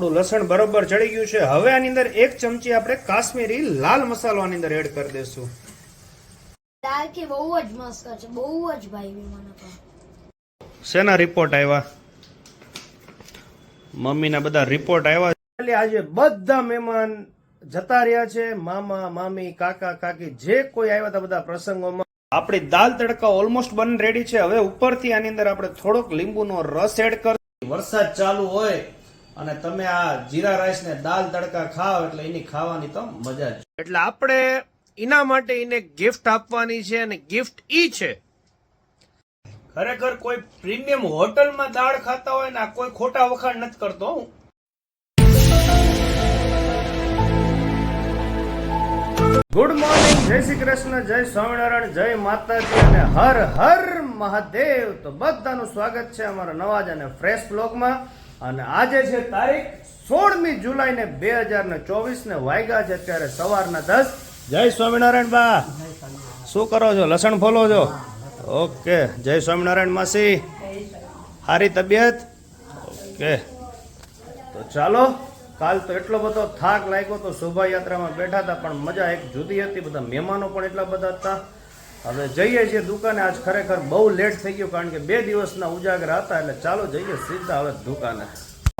આપણું લસણ બરોબર ચડી ગયું છે. હવે આની અંદર એક ચમચી આપણે કાશ્મીરી લાલ મસાલો આની અંદર એડ કરી દઈશું. દાળ કે બહુ જ મસ્ત છે. બહુ જ ભાઈ મને તો. શેના રિપોર્ટ આવ્યા મમ્મીના બધા રિપોર્ટ આવ્યા એટલે આજે બધા મહેમાન જતા રહ્યા છે. મામા મામી કાકા કાકી જે કોઈ આવ્યા હતા બધા પ્રસંગોમાં. આપણી દાલ તડકા ઓલમોસ્ટ બન રેડી છે. હવે ઉપરથી આની અંદર આપણે થોડોક લીંબુનો રસ એડ કર વરસાદ ચાલુ હોય અને તમે આ જીરા રાઈસ ને દાલ તડકા ખાઓ એટલે એની ખાવાની તો મજા જ. એટલે આપણે એના માટે એને ગિફ્ટ આપવાની છે અને ગિફ્ટ ઈ છે. ખરેખર કોઈ પ્રીમિયમ હોટલમાં દાળ ખાતા હોય ને આ કોઈ ખોટા વખાણ નથી કરતો હું. ગુડ મોર્નિંગ જય શ્રી કૃષ્ણ, જય સ્વામિનારાયણ, જય માતાજી અને હર હર મહાદેવ. તો બધાનું સ્વાગત છે અમારા નવાજ અને ફ્રેશ બ્લોગમાં અને આજે છે તારીખ સોળમી જુલાઈ ને બે હજાર ને ચોવીસ ને વાગ્યા છે અત્યારે સવારના દસ. જય સ્વામિનારાયણ બા. શું કરો છો? લસણ ફોલો છો? ઓકે. જય સ્વામિનારાયણ માસી. સારી તબિયત? ઓકે. તો ચાલો, કાલ તો એટલો બધો થાક લાગ્યો તો શોભાયાત્રામાં બેઠા હતા, પણ મજા એક જુદી હતી. બધા મહેમાનો પણ એટલા બધા હતા. હવે જઈએ છીએ દુકાને. આજ ખરેખર બહુ લેટ થઈ ગયું કારણ કે બે દિવસના ઉજાગરા હતા એટલે ચાલો જઈએ સીધા હવે દુકાને.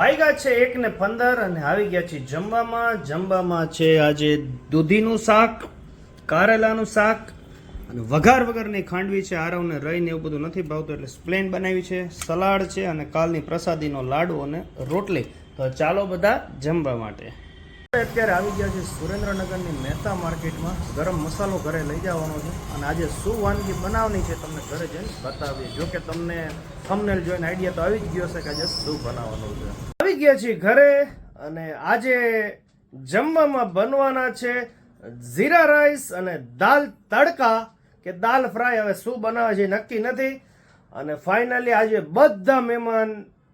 વાગ્યા છે એક ને પંદર અને આવી ગયા છીએ જમવામાં. જમવામાં છે આજે દૂધીનું શાક, કારેલાનું શાક અને વઘાર વગરની ખાંડવી છે. આરવને રહીને એવું બધું નથી ભાવતું એટલે સ્પ્લેન બનાવી છે, સલાડ છે અને કાલની પ્રસાદીનો લાડુ અને રોટલી. તો ચાલો બધા જમવા માટે. અત્યારે આવી ગયા છે સુરેન્દ્રનગરની મહેતા માર્કેટમાં. ગરમ મસાલો ઘરે લઈ જવાનો છે અને આજે શું વાનગી બનાવવાની છે તમને ઘરે જઈને બતાવીએ. જો કે તમને થંબનેલ જોઈને આઈડિયા તો આવી જ ગયો છે કે આજે શું બનાવવાનું છે. આવી ગયા છીએ ઘરે અને આજે જમવામાં બનવાના છે જીરા રાઈસ અને દાલ તડકા. કે દાલ ફ્રાય હવે શું બનાવે છે નક્કી નથી. અને ફાઇનલી આજે બધા મહેમાન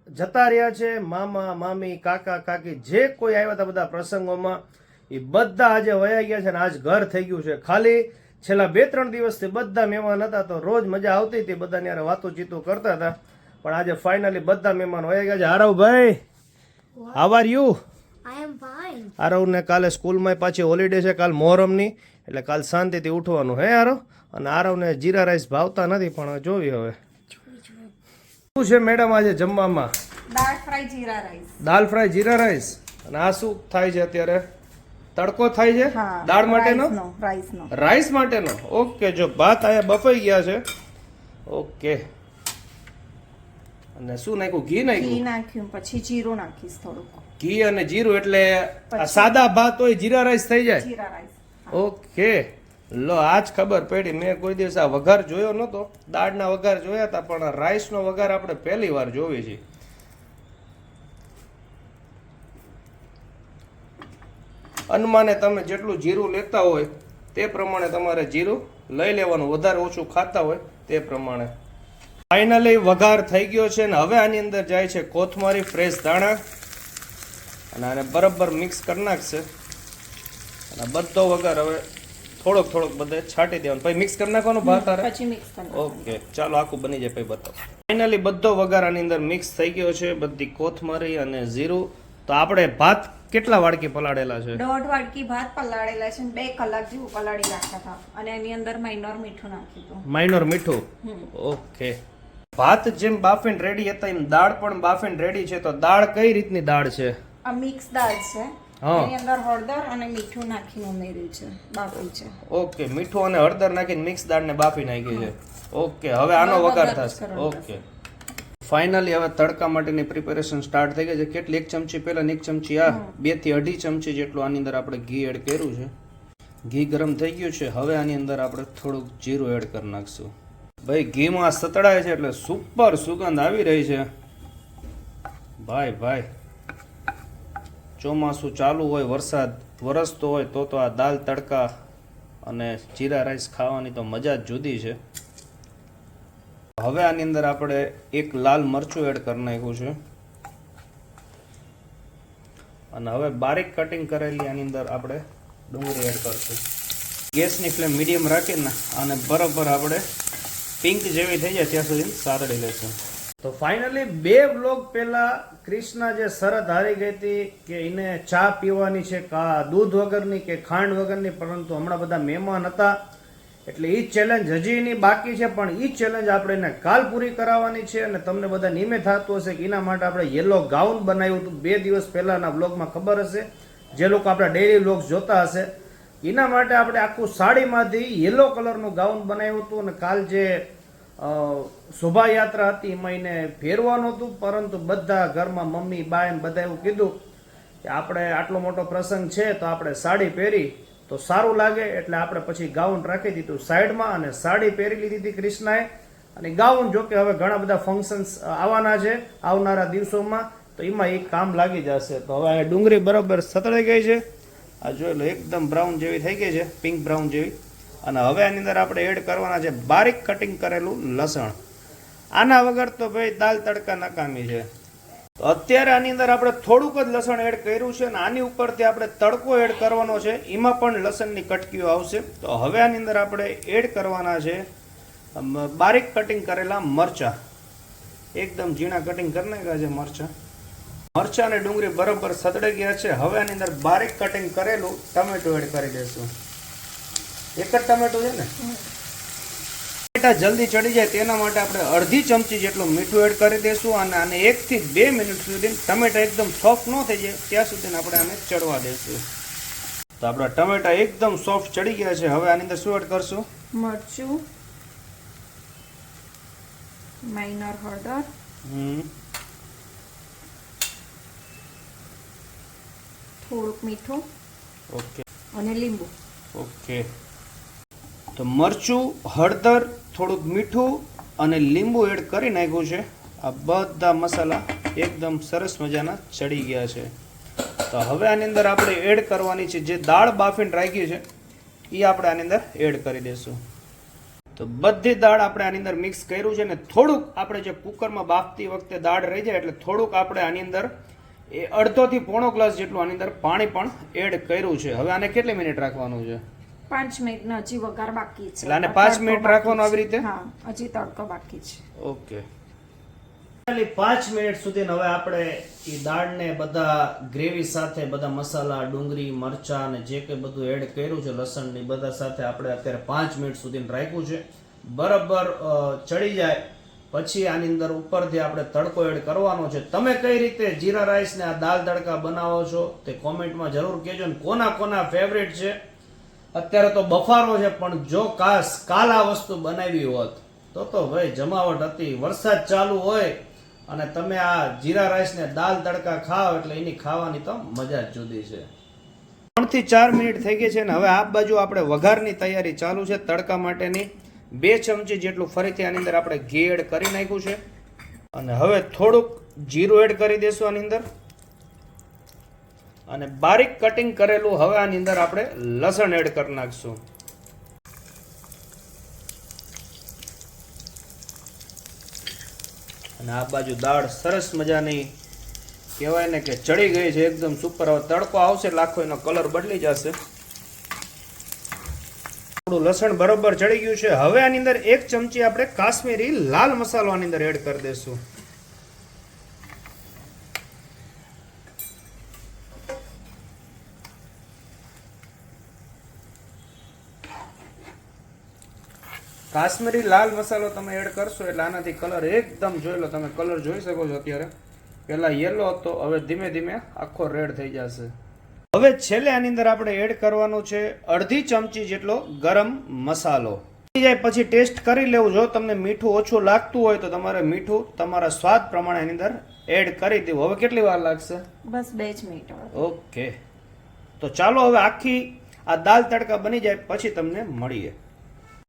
જતા રહ્યા છે. મામા મામી કાકા કાકી જે કોઈ આવ્યા હતા બધા પ્રસંગોમાં એ બધા આજે વયા ગયા છે અને આજ ઘર થઈ ગયું છે. ખાલી છેલ્લા બે ત્રણ દિવસથી બધા મહેમાન હતા તો રોજ મજા આવતી હતી. બધાની યારે વાતો ચીતો કરતા હતા. પણ આજે ફાઇનલી બધા મહેમાન વયા ગયા છે. હારવભાઈ હાવ આર યુ આરવને કાલે સ્કૂલમાં પાછી હોલિડે છે કાલ મોહરમની. એટલે કાલ શાંતિથી ઉઠવાનું હે આરવ અને આરવને જીરા રાઈસ ભાવતા નથી પણ જોવી હવે. શું છે મેડમ આજે જમવામાં? Dal fry jeera rice. Dal fry jeera rice? અને આ શું થાય છે અત્યારે? તડકો થાય છે? દાળ માટેનો? રાઈસનો રાઈસ માટેનો? ઓકે જો ભાત આયા બફાઈ ગયા છે. ઓકે. અને શું નાખ્યું? ઘી ઘી નાખ્યું નાખ્યું પછી જીરું નાખીશ થોડું ઘી અને જીરું એટલે આ સાદા ભાત હોય જીરા રાઈસ થઈ જાય? જીરા રાઈસ ઓકે. લો, આજ ખબર પડી. મેં કોઈ દિવસ આ વઘાર જોયો નહોતો. દાળના વઘાર જોયા હતા, પણ રાઈસનો વઘાર આપણે પહેલી વાર જોવી છે. અનુમાને તમે જેટલું જીરું લેતા હોય, તે પ્રમાણે તમારે જીરું લઈ લેવાનું. વધારે ઓછું ખાતા હોય, તે પ્રમાણે. ફાઇનલી વઘાર થઈ ગયો છે ને હવે આની અંદર જાય છે કોથમારી ફ્રેશ દાણા અને આને બરાબર મિક્સ કરી નાખશે. અને બધો વઘાર હવે થોડોક થોડોક બધે છાંટી દેવાનું. પછી મિક્સ કરી નાખવાનું ભાત હારે? પછી મિક્સ ઓકે ચાલો આખું બની જાય પછી બતાવો. ફાઇનલી બધો વઘાર આની અંદર મિક્સ થઈ ગયો છે. બધી કોથમરી અને જીરું. તો આપણે ભાત કેટલા વાડકી પલાળેલા છે? દોઢ વાડકી ભાત પલાળેલા છે બે કલાક જેવું પલાળી રાખ્યા હતા. અને એની અંદર માઇનોર મીઠું નાખ્યું હતું. માઇનોર મીઠું? ઓકે ભાત જેમ બાફીને રેડી હતા એમ દાળ પણ બાફીને રેડી છે. તો દાળ કઈ રીતની દાળ છે? આ મિક્સ દાળ છે. એની અંદર હળદર અને મીઠું નાખીને ઉમેર્યું છે બાફી છે. ઓકે મીઠું અને હળદર નાખીને મિક્સ દાળને બાફી નાખી છે. ઓકે હવે આનો વઘાર થશે. ઓકે. ફાઇનલી હવે તડકા માટેની પ્રિપેરેશન સ્ટાર્ટ થઈ ગઈ છે. કેટલી એક ચમચી પહેલાં એક ચમચી આ બેથી અઢી ચમચી જેટલું આની અંદર આપણે ઘી એડ કર્યું છે. ઘી ગરમ થઈ ગયું છે. હવે આની અંદર આપણે થોડુંક જીરું એડ કરી નાખશું. ભાઈ ઘીમાં સતડાય છે એટલે સુપર સુગંધ આવી રહી છે. ભાઈ ભાઈ. ચોમાસું ચાલુ હોય, વરસાદ વરસતો હોય, તો તો આ દાલ તડકા અને જીરા રાઈસ ખાવાની તો મજા જ જુદી છે. હવે આની અંદર આપણે એક લાલ મરચું એડ કરી નાખ્યું છે. અને હવે બારીક કટિંગ કરેલી આની અંદર આપણે ડુંગળી એડ કરશું. ગેસની ફ્લેમ મીડિયમ રાખીને અને બરાબર આપણે પિંક જેવી થઈ જાય ત્યાં સુધી સાતડી લેશું. તો ફાઇનલી બે બ્લોગ પહેલા ક્રિષ્ના જે શરત હારી ગઈ હતી કે એને ચા પીવાની છે, કા દૂધ વગરની કે ખાંડ વગરની, પરંતુ હમણાં બધા મહેમાન હતા. એટલે એ ચેલેન્જ હજી એની બાકી છે, પણ એ ચેલેન્જ આપણે એને કાલ પૂરી કરાવવાની છે અને તમને બધા નિમે થતું હશે કે એના માટે આપણે યેલો ગાઉન બનાવ્યું હતું. બે દિવસ પહેલાના બ્લોગમાં ખબર હશે. જે લોકો આપણા ડેઇલી બ્લોગ્સ જોતા હશે. એના માટે આપણે આખું સાડીમાંથી યેલો કલરનું ગાઉન બનાવ્યું હતું અને કાલ જે શોભાયાત્રા હતી, એમાં એને ફેરવાનું હતું પરંતુ બધા ઘરમાં મમ્મી, બા એમ બધા એવું કીધું કે આપણે આટલો મોટો પ્રસંગ છે, તો આપણે સાડી પહેરી, તો સારું લાગે, એટલે આપણે પછી ગાઉન રાખી દીધું સાઈડમાં અને સાડી પહેરી લીધી હતી કૃષ્ણાએ. અને ગાઉન જો કે હવે ઘણા બધા ફંક્શન્સ આવવાના છે, આવનારા દિવસોમાં, તો એમાં એક કામ લાગી જશે. તો હવે ડુંગળી બરાબર સતળાઈ ગઈ છે. આ જોઈ લો, એકદમ બ્રાઉન જેવી થઈ ગઈ છે પિંક બ્રાઉન જેવી. અને હવે આની અંદર આપણે એડ કરવાના છે બારીક કટિંગ કરેલું લસણ. આના વગર તો ભાઈ દાલ તડકા નકામી છે. તો અત્યારે આની અંદર આપણે થોડુંક જ લસણ એડ કર્યું છે અને આની ઉપરથી આપણે તડકો એડ કરવાનો છે. એમાં પણ લસણની કટકીઓ આવશે. તો હવે આની અંદર આપણે એડ કરવાના છે બારીક કટિંગ કરેલા મરચા. એકદમ ઝીણા કટિંગ કરી નાખ્યા છે મરચા. મરચા અને ડુંગળી બરોબર સતડે ગયા છે. હવે આની અંદર બારીક કટિંગ કરેલું, ટમેટું એડ કરી દઈશું. એક જ ટમેટું છે ને? ટમેટા જલ્દી ચડી જાય તેના માટે આપણે અડધી ચમચી જેટલું મીઠું એડ કરી દઈશું અને આને એકથી બે મિનિટ સુધી ટમેટા એકદમ સોફ્ટ ન થઈ જાય ત્યાં સુધી આપણે આને ચડવા દઈશું તો આપણા ટમેટા એકદમ સોફ્ટ ચડી ગયા છે. હવે આની અંદર શું એડ કરશું? મરચું માઇનર હળદર હમ. થોડુંક મીઠું ઓકે. અને લીંબુ. ઓકે. તો મરચું, હળદર, થોડુંક મીઠું અને લીંબુ એડ કરી નાખ્યું છે. આ બધા મસાલા એકદમ સરસ મજાના ચડી ગયા છે. તો હવે આની અંદર આપણે એડ કરવાની છે જે દાળ બાફીને રાખી છે એ આપણે આની અંદર એડ કરી દઈશું. તો બધી દાળ આપણે આની અંદર મિક્સ કર્યું છે ને થોડુંક આપણે જે કુકરમાં બાફતી વખતે દાળ રહી જાય એટલે થોડુંક આપણે આની અંદર એ અડધોથી પોણો ગ્લાસ જેટલું આની અંદર પાણી પણ એડ કર્યું છે. હવે આને કેટલી મિનિટ રાખવાનું છે? પાંચ મિનિટ ને હજી વઘાર બાકી છે. એટલે આને પાંચ મિનિટ રાખવાનો આવી રીતે? હા હજી તડકો બાકી છે. ઓકે. ખાલી પાંચ મિનિટ સુધી હવે આપણે એ દાળને બધા ગ્રેવી સાથે બધા મસાલા ડુંગળી મરચા અને જે કંઈ બધું એડ કર્યું છે લસણની બધા સાથે આપણે અત્યારે પાંચ મિનિટ સુધી રાખ્યું છે. બરાબર ચડી જાય. પછી આની અંદર ઉપરથી આપણે તડકો એડ કરવાનો છે. તમે કઈ રીતે જીરા રાઈસને આ દાલ તડકા બનાવો છો તે કોમેન્ટમાં જરૂર કહેજો ને કોના કોના ફેવરેટ છે. અત્યારે તો બફારો છે, પણ જો કાશ કાલ વસ્તુ બનાવી હોત, તો તો ભાઈ જમાવટ હતી. વરસાદ ચાલુ હોય અને તમે આ જીરા રાઈસને દાલ તડકા ખાઓ એટલે એની ખાવાની તો મજા જ જુદી છે. ત્રણથી ચાર મિનિટ થઈ ગઈ છે ને હવે આ બાજુ આપણે વઘારની તૈયારી ચાલુ છે તડકા માટેની. બે ચમચી જેટલું ફરીથી આની અંદર આપણે ઘી એડ કરી નાખ્યું છે. અને હવે થોડુંક જીરું એડ કરી દઈશું આની અંદર. અને બારીક કટિંગ કરેલું હવે આની અંદર આપણે લસણ એડ કરી નાખશું. અને આ બાજુ દાળ સરસ મજાની કહેવાય ને કે ચડી ગઈ છે, એકદમ સુપર હવે તડકો આવશે આખો એનો કલર બદલી જશે. થોડું લસણ બરોબર ચડી ગયું છે. હવે આની અંદર એક ચમચી આપણે કાશ્મીરી લાલ મસાલો આની અંદર એડ કરી દઈશું. કાશ્મીરી લાલ મસાલો તમે એડ કરશો એટલે આનાથી કલર એકદમ જોઈ લો તમે કલર જોઈ શકો છો અત્યારે. પહેલાં યલો હતો હવે ધીમે ધીમે આખો રેડ થઈ જશે. હવે છેલ્લે આની અંદર આપણે એડ કરવાનું છે અડધી ચમચી જેટલો ગરમ મસાલો. થઈ જાય પછી ટેસ્ટ કરી લેવું. જો તમને મીઠું ઓછું લાગતું હોય તો તમારે મીઠું તમારા સ્વાદ પ્રમાણે એની અંદર એડ કરી દેવું. હવે કેટલી વાર લાગશે? બસ બે જ મિનિટ ઓકે. તો ચાલો હવે આખી આ દાલ તડકા બની જાય પછી તમને મળીએ.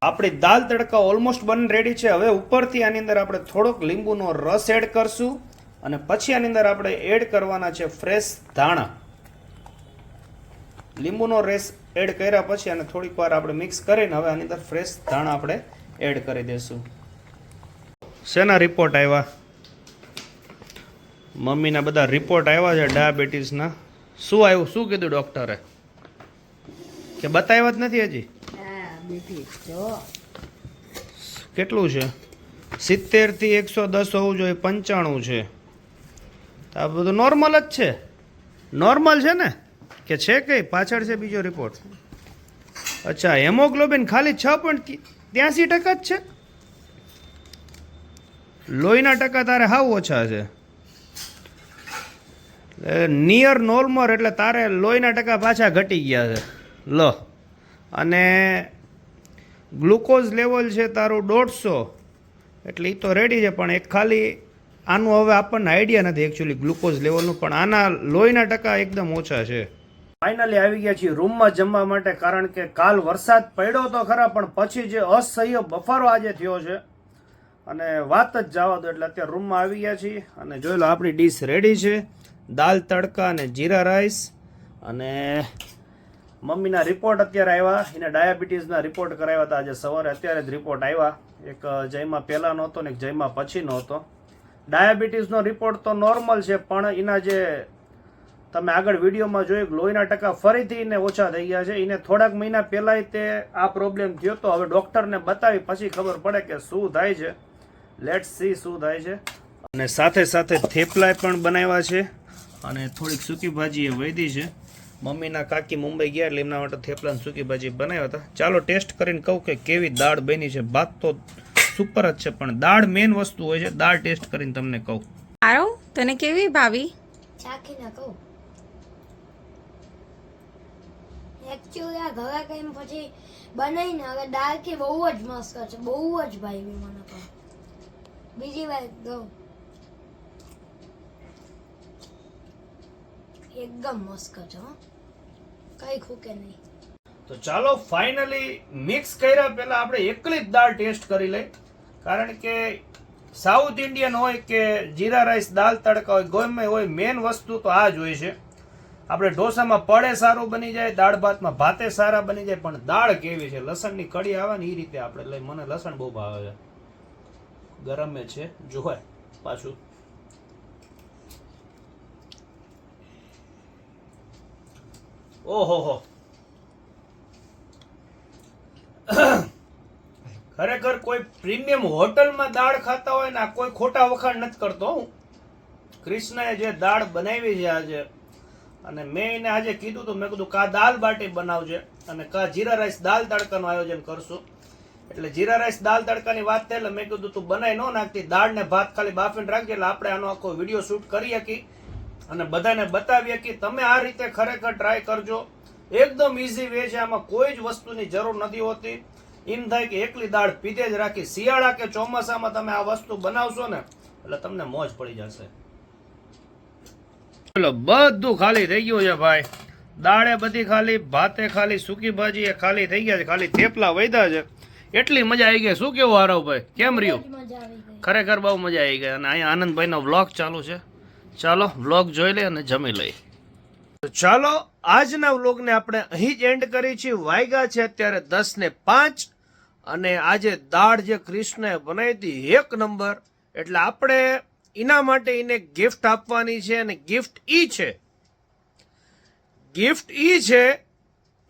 આપણી દાલ તડકા ઓલમોસ્ટ બન રેડી છે. હવે ઉપરથી આની અંદર આપણે થોડોક લીંબુનો રસ એડ કરશું અને પછી આની અંદર આપણે એડ કરવાના છે ફ્રેશ ધાણા. લીંબુનો રસ એડ કર્યા પછી અને થોડીક વાર આપણે મિક્સ કરીને હવે આની અંદર ફ્રેશ ધાણા આપણે એડ કરી દઈશું શેના રિપોર્ટ આવ્યા? મમ્મીના બધા રિપોર્ટ આવ્યા છે ડાયાબિટીસના શું આવ્યું? શું કીધું ડૉક્ટરે કે બતાવ્યા જ નથી હજી? કેટલું છે? સિત્તેરથી એકસો દસ હોવું જોઈએ, પંચાણું છે. આ બધું નોર્મલ જ છે. નોર્મલ છે ને? કે છે કંઈ? પાછળ છે બીજો રિપોર્ટ અચ્છા હેમોગ્લોબિન ખાલી છ પોઈન્ટ ત્યાંસી ટકા જ છે? લોહીના ટકા તારે હાવ ઓછા છે. નિયર નોર્મલ એટલે તારે લોહીના ટકા પાછા ઘટી ગયા છે. લો. અને ગ્લુકોઝ લેવલ છે તારું દોઢસો. એટલે એ તો રેડી છે, પણ એક ખાલી આનું હવે આપણને આઈડિયા નથી એકચ્યુઅલી ગ્લુકોઝ લેવલનું, પણ આના લોહીના ટકા એકદમ ઓછા છે. ફાઇનલી આવી ગયા છીએ રૂમમાં જમવા માટે, કારણ કે કાલ વરસાદ પડ્યો તો ખરા, પણ પછી જે અસહ્ય બફારો આજે થયો છે. અને વાત જ જવા દો, એટલે અત્યારે રૂમમાં આવી ગયા છીએ. અને જોઈ લો આપણી ડીશ રેડી છે. દાલ, તડકા અને જીરા રાઈસ અને મમ્મીના રિપોર્ટ અત્યારે આવ્યા. એને ડાયાબિટીસના રિપોર્ટ કરાવ્યા હતા આજે સવારે. અત્યારે જ રિપોર્ટ આવ્યા. એક જયમાં પહેલાં નહોતો ને એક જયમાં પછી નહોતો. ડાયાબિટીસનો રિપોર્ટ તો નોર્મલ છે, પણ એના જે તમે આગળ વિડીયોમાં જોયું લોહીના ટકા ફરીથી એને ઓછા થઈ ગયા છે. એને થોડાક મહિના પહેલાંય તે આ પ્રોબ્લેમ થયો તો હવે ડૉક્ટરને બતાવી, પછી ખબર પડે કે શું થાય છે. લેટ સી શું થાય છે. અને સાથે સાથે થેપલાય પણ બનાવ્યા છે. અને થોડીક સૂકી ભાજી એ વૈધી છે. મમ્મીના કાકી મુંબઈ ગયા એટલે એમના માટે થેપલા અને સૂકી ભાજી બનાવ્યા હતા. ચાલો ટેસ્ટ કરીને કહું કે કેવી દાળ બની છે. ભાત તો સુપર જ છે પણ દાળ મેઇન વસ્તુ હોય છે. દાળ ટેસ્ટ કરીને તમને કહું. આરો તને કેવી ભાવી ચાખીને કહું. એકચ્યુઅલી આ ઘરે કઈ પછી બનાવીને હવે દાળ કે બહુ જ મસ્ત છે. બહુ જ ભાઈ મને તો. બીજી વાર દઉં એકદમ મસ્ત છે કઈ ખૂકે નહીં. તો ચાલો ફાઇનલી મિક્સ કર્યા પહેલા આપણે એકલી જ દાળ ટેસ્ટ કરી લઈ કારણ કે સાઉથ ઇન્ડિયન હોય કે જીરા રાઈસ દાલ તડકા હોય, ગમે હોય મેઇન વસ્તુ તો આ જ હોય છે. આપણે ઢોસામાં પડે સારું બની જાય, દાળ ભાતમાં ભાતે સારા બની જાય, પણ દાળ કેવી છે? લસણની કડી આવે ને એ રીતે આપણે લઈ, મને લસણ બહુ ભાવે છે. ગરમે છે, જોવાય પાછું. ઓહો ખરેખર કોઈ પ્રીમિયમ હોટલમાં દાળ ખાતા હોય ને આ કોઈ ખોટા વખાણ નથી કરતો હું. કૃષ્ણએ જે દાળ બનાવી છે આજે, અને મેં એને આજે કીધું હતું મેં કીધું, કા દાલ બાટી બનાવજે અને કા જીરા રાઈસ દાલ તડકાનું આયોજન કરશું. એટલે જીરા રાઈસ દાલ તડકાની વાત થઈ એટલે મેં કીધું, તું બનાવી ન નાખતી દાળ ને ભાત ખાલી બાફીને રાખજે, એટલે આપણે આનો આખો વીડિયો શૂટ કરી શકી અને બધાને બતાવીએ કે તમે આ રીતે ખરેખર ટ્રાય કરજો. એકદમ ઇઝી વે છે આમાં કોઈ જ વસ્તુની જરૂર નથી હોતી. એમ થાય કે એકલી દાળ પીધે જ રાખી. શિયાળા કે ચોમાસામાં તમે આ વસ્તુ બનાવશો ને એટલે તમને મોજ પડી જશે. ચલો બધું ખાલી થઈ ગયું છે ભાઈ. દાળે બધી ખાલી ભાતે ખાલી સૂકી ભાજી એ ખાલી થઈ ગયા છે ખાલી થેપલા વૈધા છે. એટલી મજા આવી ગઈ. શું કેવું હારવ ભાઈ કેમ રહ્યું? ખરેખર બહુ મજા આવી ગઈ. અને અહીંયા આનંદભાઈનો વ્લોગ ચાલુ છે. ચાલો વ્લોગ જોઈ લે અને જમી લઈ તો ચાલો, આજના વ્લોગને આપણે અહીં જ એન્ડ કરી છીએ. વાયગા છે અત્યારે દસ ને પાંચ અને આજે દાળ જે કૃષ્ણએ બનાવી હતી એક નંબર, એટલે આપણે એના માટે એને ગિફ્ટ આપવાની છે અને ગિફ્ટ ઈ છે. ગિફ્ટ ઈ છે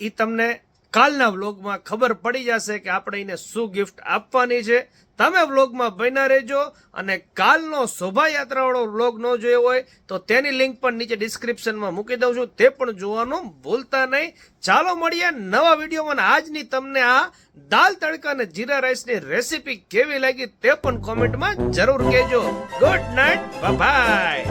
એ તમને કાલના વ્લોગમાં ખબર પડી જશે કે આપણે એને શું ગિફ્ટ આપવાની છે. તમે વ્લોગમાં બન્યા રહેજો અને કાલનો શોભાયાત્રાવાળો વ્લોગ ન જોયો હોય તો તેની લિંક પણ નીચે ડિસ્ક્રિપ્શનમાં મૂકી દઉં છું. તે પણ જોવાનું ભૂલતા નહીં. ચાલો મળીએ નવા વિડીયોમાં. આજની તમને આ દાલ તડકા અને જીરા રાઈસની રેસીપી કેવી લાગી તે પણ કોમેન્ટમાં જરૂર કહેજો. Good night. બાય.